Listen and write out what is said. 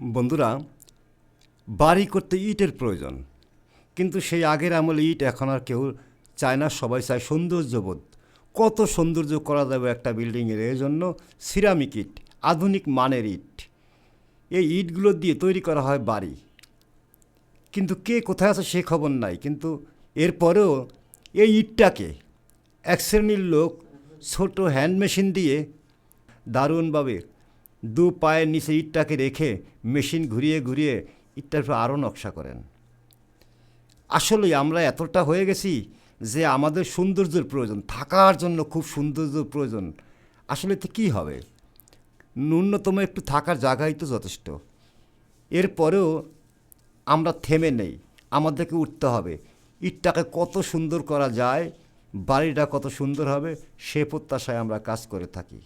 বন্ধুরা, বাড়ি করতে ইটের প্রয়োজন। কিন্তু সেই আগের আমলে ইট এখন আর কেউ চায় না, সবাই চায় সৌন্দর্যবোধ। কত সৌন্দর্য করা যাবে একটা বিল্ডিংয়ের? এই জন্য সিরামিক ইট, আধুনিক মানের ইট। এই ইটগুলো দিয়ে তৈরি করা হয় বাড়ি। কিন্তু কে কোথায় আছে সে খবর নাই। কিন্তু এরপরেও এই ইটটাকে এক শ্রেণির লোক ছোট হ্যান্ড মেশিন দিয়ে দারুণভাবে দু পায়ের নিচে ইটটাকে রেখে মেশিন ঘুরিয়ে ঘুরিয়ে ইটটার উপর আরও নকশা করেন। আসলে আমরা এতটা হয়ে গেছি যে আমাদের সৌন্দর্যের প্রয়োজন, থাকার জন্য খুব সৌন্দর্যের প্রয়োজন। আসলে তো কী হবে? ন্যূনতম একটু থাকার জায়গাই তো যথেষ্ট। এরপরেও আমরা থেমে নেই, আমাদেরকে উঠতে হবে। ইটটাকে কত সুন্দর করা যায়, বাড়িটা কত সুন্দর হবে, সে প্রত্যাশায় আমরা কাজ করে থাকি।